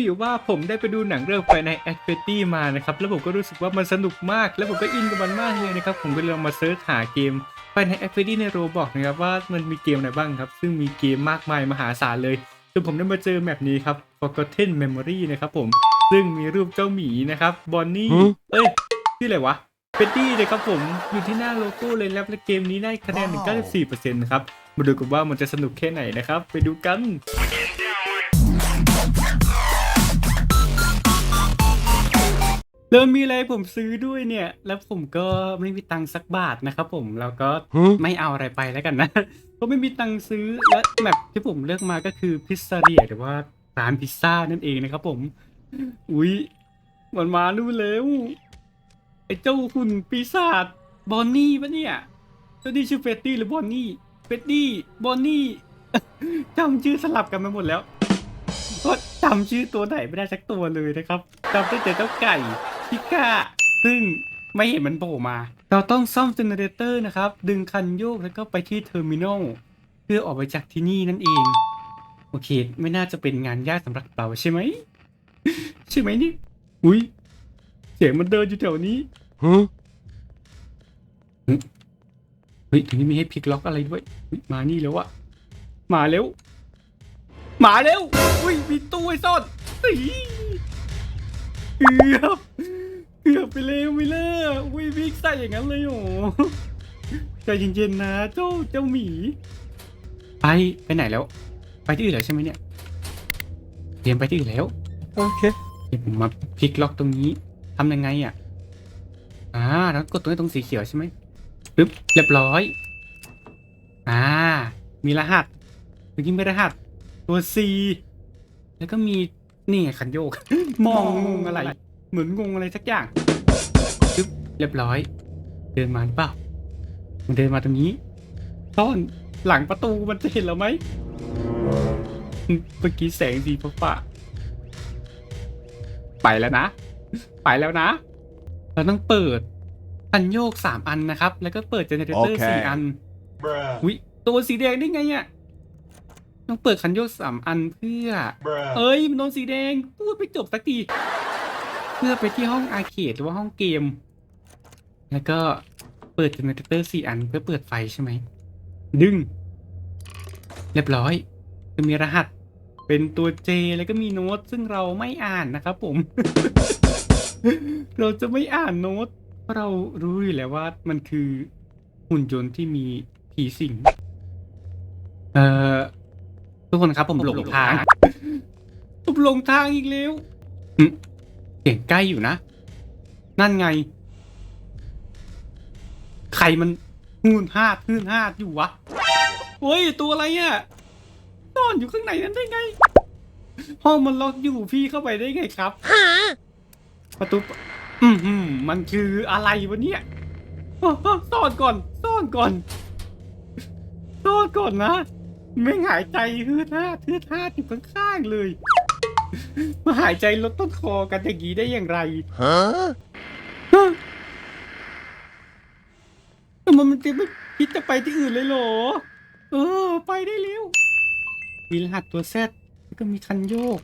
มีอยู่ว่าผมได้ไปดูหนังเรื่อง f i n a l Activity มานะครับ แล้วผมก็รู้สึกว่ามันสนุกมาก แล้วผมก็อินกับมันมากเลยนะครับ ผมก็เลยลองมาเซิร์ชหาเกม f i n a l Activity ในโรบอกนะครับว่ามันมีเกมอะไรบ้างครับ ซึ่งมีเกมมากมายมหาศาลเลยจนผมได้มาเจอแมปนี้ครับ Forgotten Memory นะครับผม ซึ่งมีรูปเจ้าหมีนะครับบอนนี่หือเอ้ยชื่ออะไรวะเฟดดี้นะครับผมอยู่ที่หน้าโลโก้เลยแล้วและเกมนี้ได้คะแนนถึง94%นะครับ มาดูกันว่ามันจะสนุกแค่ไหนนะครับ ไปดูกัน เริ่มมีอะไรผมซื้อด้วยเนี่ย แล้วผมก็ไม่มีตังค์สักบาทนะครับผมแล้วก็หือไม่เอาอะไรไปแล้วกันนะ ก็ไม่มีตังค์ซื้อและแมปที่ผมเลือกมาก็คือพิซซ่าเรียหรือว่าร้านพิซซ่านั่นเองนะครับผม อุ๊ยมันมาดูนแล้วไอ้เจ้าหุ่นปีศาจบอนนี่ปะเนี่ยเจ้านี่ชื่อเฟตตี้หรือบอนนี่เฟตตี้บอนนี่จำชื่อสลับกันไปหมดแล้วก็จำชื่อตัวไหนไม่ได้สักตัวเลยนะครับจำได้แต่เจ้าไก่ พิก้า ซึ่งไม่เห็นมันโผล่มา เราต้องซ่อมเจเนเรเตอร์นะครับ ดึงคันโยกแล้วก็ไปที่เทอร์มินอลเพื่อออกไปจากที่นี่นั่นเอง โอเค ไม่น่าจะเป็นงานยากสำหรับเราใช่ไหม ใช่ไหมนี่ อุ้ยเสียงมันเดินอยู่แถวนี้ Huh? เฮ้ยตรงนี้มีให้พลิกล็อกอะไรด้วยอุ๊ยมานี่แล้วอะมาแล้วมาแล้วอุ้ยมีตู้ให้ซ่อนอีเกือบ เกือบไปแล้วมิเลอร์อุ้ยวิ่งใส่อย่างนั้นเลยโหใจเย็นๆนะเจ้าเจ้าหมี ไปไปไหนแล้ว ไปที่อื่นแล้วใช่ไหมเนี่ยเตรียมไปที่อื่นแล้ว Okay. เดี๋ยวผมมาพลิกล็อกตรงนี้ทำยังไงอะอ่าแล้วกดตรงนี้ตรงสีเขียวใช่ไหมปึ๊บเรียบร้อย อ่า มีรหัสเมื่อกี้มีรหัส ตัว C แล้วก็มีนี่ไงคันโยก มองงงอะไร เหมือนงงอะไรสักอย่างปึ๊บเรียบร้อย เดินมาหรือเปล่า มันเดินมาตรงนี้ซ่อนหลังประตูมันจะเห็นเราไหมเมื่อกี้แสงสีฟ้าๆไปแล้วนะ ไปแล้วนะ เราต้องเปิดคันโยกสามอันนะครับ แล้วก็เปิดเจเนเรเตอร์โอเคสี่อัน Bruh. วิตัวสีแดงได้ไงอะต้องเปิดคันโยกสามอันเพื่อ Bruh. เอ้ยมันโดนสีแดง พูดไปจบสักทีเพื่อไปที่ห้องอาร์เคดหรือว่าห้องเกม แล้วก็เปิดเจเนเรเตอร์สี่อันเพื่อเปิดไฟใช่ไหม ดึง เรียบร้อย จะมีรหัสเป็นตัว J แล้วก็มีโน้ตซึ่งเราไม่อ่านนะครับผม เราจะไม่อ่านโน้ตเพราะเรารู้อยู่แล้วว่ามันคือหุ่นยนต์ที่มีผีสิง เอ่อ ทุกคนครับผมหลงทางผมหลงทางอีกแล้ว เสียงใกล้อยู่นะ นั่นไง ใครมันหืนห้าดหืนห้าอยู่วะเฮ้ยตัวอะไรอะซ่อนอยู่ข้างในนั้นได้ไง ห้องมันล็อกอยู่พี่เข้าไปได้ไงครับประตูอืมหืมมันคืออะไรวะเนี่ยอ้ซ่อนก่อนซ่อนก่อนซ่อนก่อนนะไม่หายใจฮืดฮาดฮืดฮาอยู่ข้างๆเลย มาหายใจลดต้นคอกันอย่างนี้ได้อย่างไร Huh? ทำไมมันจะไม่คิดจะไปที่อื่นเลยเหรอ เออ ไปได้เร็ว มีรหัสตัวแซดแล้วก็มีคันโยก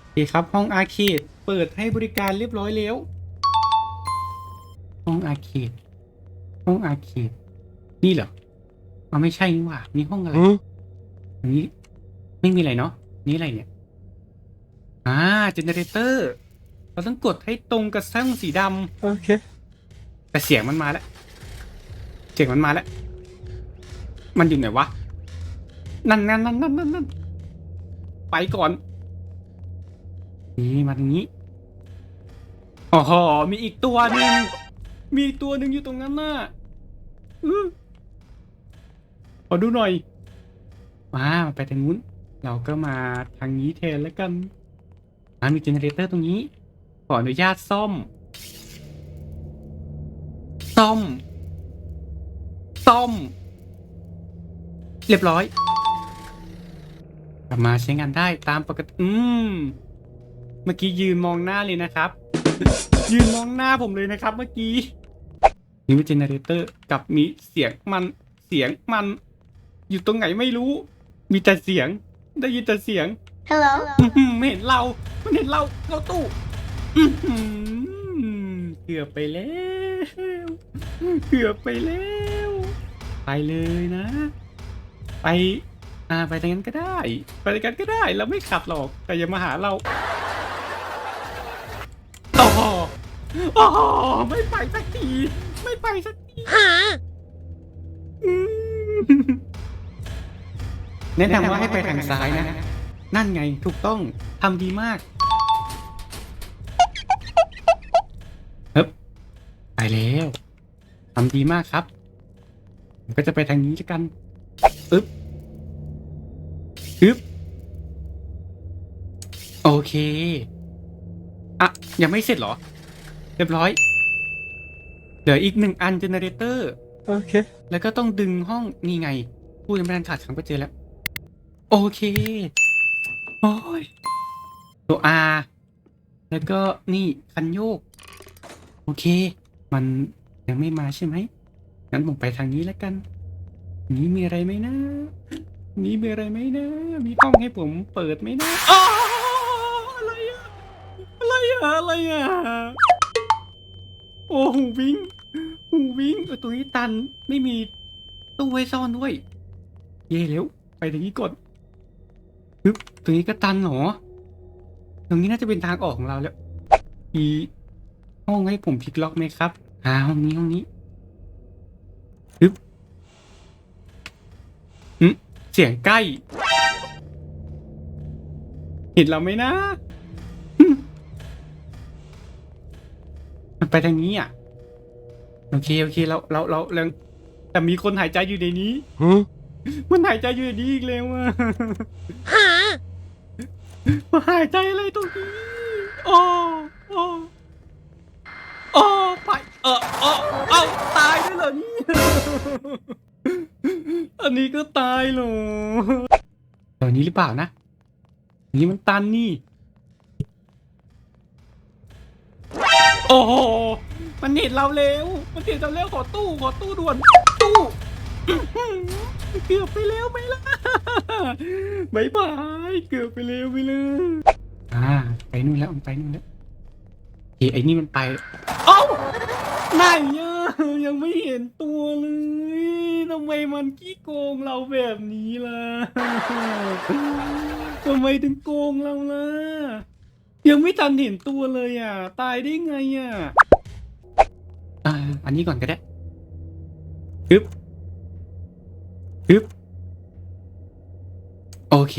โอเคครับห้องอาร์เคดเปิดให้บริการเรียบร้อยแล้ว ห้องอาร์เคดห้องอาร์เคดนี่เหรอเอาไม่ใช่นี่หว่านี่ห้องอะไร Huh? อันนี้ไม่มีอะไรเนาะนี่อะไรเนี่ย อ่าเจเนเรเตอร์เราต้องกดให้ตรงกับช่องสีดำ Okay. แต่เสียงมันมาแล้ว เสียงมันมาแล้ว มันอยู่ไหนวะ นั่นนั่นนั่นนั่นนั่นนั่นไปก่อน นี่มาตรงนี้อ๋อมีอีกตัวหนึ่งมีอีกตัวหนึ่งอยู่ตรงนั้นน่ะอื้อขอดูหน่อยมามาไปทางนู้น เราก็มาทางนี้แทนแล้วกัน อ่ามีเจเนเรเตอร์ตรงนี้ ขออนุญาตซ่อม ซ่อม ซ่อม เรียบร้อย กลับมาใช้งานได้ตามปกติ อืม เมื่อกี้ยืนมองหน้าเลยนะครับ ยืนมองหน้าผมเลยนะครับ เมื่อกี้นี่เป็นเจเนเรเตอร์กับมีเสียงมันเสียงมัน อยู่ตรงไหนไม่รู้ มีแต่เสียง ได้ยินแต่เสียง Hello. อื้อหือไม่เห็นเรา มันเห็นเราเราตู้อื้อหือเกือบไปแล้วเกือบไปแล้ว ไปเลยนะ ไปอ่าไปทางนั้นก็ได้ ไปทางนั้นก็ได้เราไม่ขัดหรอก แต่อย่ามาหาเราโอ้โหโอ้โหไม่ไปสักทีไม่ไปสักทีอืมแนะนำว่าให้ไปทางซ้ายนะ นั่นไงถูกต้องทำดีมาก ทำดีมากครับ ผมก็จะไปทางนี้แล้วกันอึ๊บอึ๊บโอเค อะ ยังไม่เสร็จเหรอ เรียบร้อย เหลืออีกหนึ่งอันเจเนเรเตอร์ Okay. แล้วก็ต้องดึงห้องนี่ไง พูดยังไม่ทันขาดคำก็เจอแล้ว โอเค โอ้ย ตัว R แล้วก็นี่คันโยก โอเค มัน ยังไม่มาใช่ไหมงั้นผมไปทางนี้แล้วกัน นี้มีอะไรไหมนะ นี้มีอะไรไหมนะ มีห้องให้ผมเปิดไหมนะออะไรอะอะไรอะอะไรอะโอ้หูวิ่งหูวิ่งตัวนี้ตันไม่มีตู้ไว้ซ่อนด้วย เย่เร็วไปทางนี้ก่อนปึ๊บตรงนี้ก็ตันหรอตรงนี้น่าจะเป็นทางออกของเราแล้วมีห้องให้ผมพลิกล็อกไหมครับ อ่าห้องนี้ห้องนี้ปึ๊บอืมเสียงใกล้ เห็นเราไหมนะอืมมันไปทางนี้อะ โอเคโอเคเราเราเราเราแต่มีคนหายใจอยู่ในนี้ Huh? มันหายใจอยู่ในนี้อีกแล้วอะมาหายใจอะไรตรงนี้โอ้โอ้โอ้ไป เออเออเอาตายด้วยเหรอเนี่ยอันนี้ก็ตายเหรอตอนนี้หรือเปล่านะอันนี้มันตันนี่ โอ้โห มันเห็นเราเร็ว มันเห็นเราเร็วขอตู้ขอตู้ด่วน ตู้อื้อหือเกือบไปแล้วไหมล่ะบายบาย เกือบไปแล้วไปเลยอ่า ไปนู่นแล้วมันไปนู่นแล้วเฮ้ยไอ้นี่มันไป เอ้า ไหนอะยังไม่เห็นตัวเลยทำไมมันขี้โกงเราแบบนี้ล่ะทำไมถึงโกงเราล่ะยังไม่ทันเห็นตัวเลยอะ ตายได้ไงอะอ่าอันนี้ก่อนก็ได้ฮึบฮึบโอเค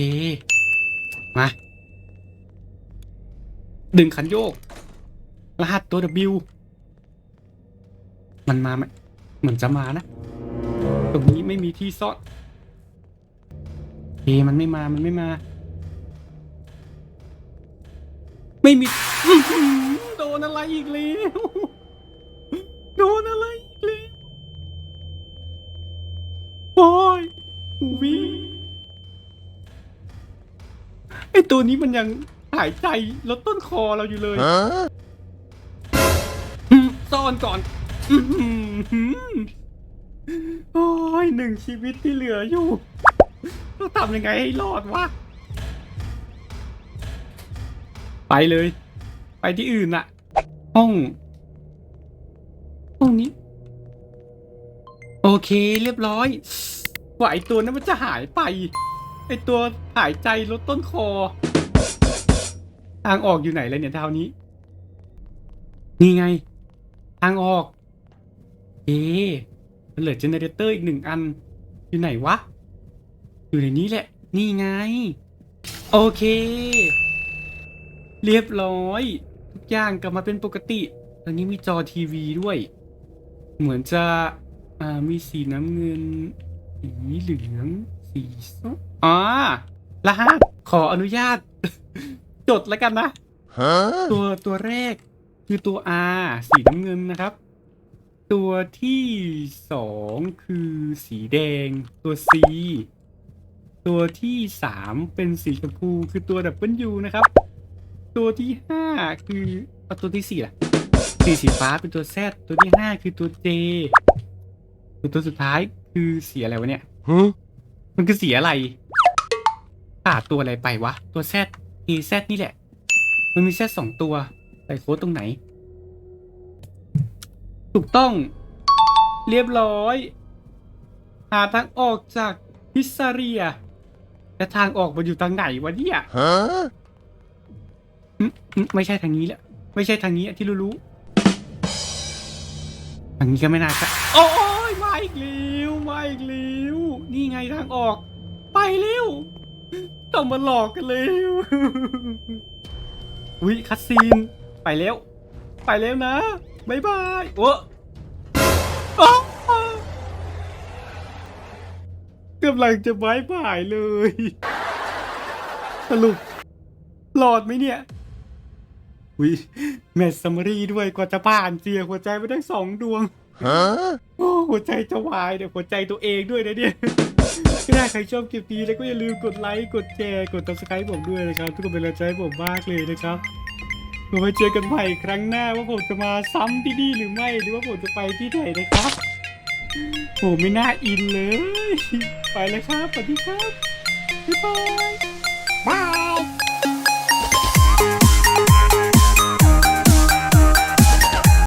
มา ดึงขันโยก รหัสตัว W มันมาไหมเหมือนจะมานะ ตรงนี้ไม่มีที่ซ่อนเอมันไม่มา มันไม่มา ไม่มีอื้อหือโดนอะไรอีกแล้ว โดนอะไรอีกแล้วโอ้ยหูวิ่งไอตัวนี้มันยังหายใจลดต้นคอเราอยู่เลย Huh? อืมซ่อนก่อนอื้อหือ โอ้ยหนึ่งชีวิตที่เหลืออยู่ต้องทำยังไงให้รอดวะ ไปเลย ไปที่อื่นอะห้อง ห้องนี้ โอเคเรียบร้อยกว่าไอตัวนั้นมันจะหายไป ไอตัวหายใจลดต้นคอ ทางออกอยู่ไหนเลยเนี่ยเท่านี้ นี่ไง ทางออก เอ๊ะมันเหลือเจเนเรเตอร์อีกหนึ่งอัน อยู่ไหนวะ อยู่ในนี้แหละ นี่ไง โอเค เรียบร้อย ทุกอย่างกลับมาเป็นปกติตอนนี้มีจอทีวีด้วย เหมือนจะอ่ามีสีน้ำเงิน สีเหลือง สีส้มอ่ารหัสขออนุญาต จดแล้วกันนะ Huh? ตัวตัวแรกคือตัว R สีน้ำเงินนะครับ ตัวที่สองคือสีแดงตัว C ตัวที่สามเป็นสีชมพูคือตัว W นะครับ ตัวที่ห้าคือเอาตัวที่สี่ล่ะสีสีฟ้าเป็นตัว Z ตัวที่ห้าคือตัว J ตัวตัวสุดท้ายคือสีอะไรวะเนี่ย Huh? มันคือสีอะไรขาดตัวอะไรไปวะ ตัวแซดเอแซดนี่แหละ มันมีแซดสองตัวใส่โค้ดตรงไหน ถูกต้อง เรียบร้อย หาทางออกจากพิซซาเรียแต่ทางออกมันอยู่ทางไหนวะเนี่ย Huh? อืมอืมไม่ใช่ทางนี้แหละไม่ใช่ทางนี้อะที่รู้ๆทางนี้ก็ไม่น่าจะโอ้ยมาอีกแล้วมาอีกแล้วนี่ไงทางออก ไปเร็วต้องมาหลอกกันเร็วอุ้ยคัสซีนไปแล้ว ไปแล้วนะ บายบายโอ้โอ้กำลังจะบายบายเลย สรุปหลอดไหมเนี่ยวิแมทซัมมารีด้วยกว่าจะผ่านเจียหัวใจไปได้สองดวง Huh? โอ้หัวใจจะวายเดี๋ยวหัวใจตัวเองด้วยนะเนี่ยถ้าใครชอบคลิปนี้แล้วก็อย่าลืมกดไลค์ กดแชร์ กด subscribe ผมด้วยนะครับ ทุกคนเป็นกำลังใจให้ผมมากเลยนะครับ เรามาเจอกันใหม่ครั้งหน้าว่าผมจะมาซ้ำที่นี่หรือไม่หรือว่าผมจะไปที่ไหนนะครับโอ้ไม่น่าอินเลย ไปแล้วครับสวัสดีครับบ๊ายบายบาย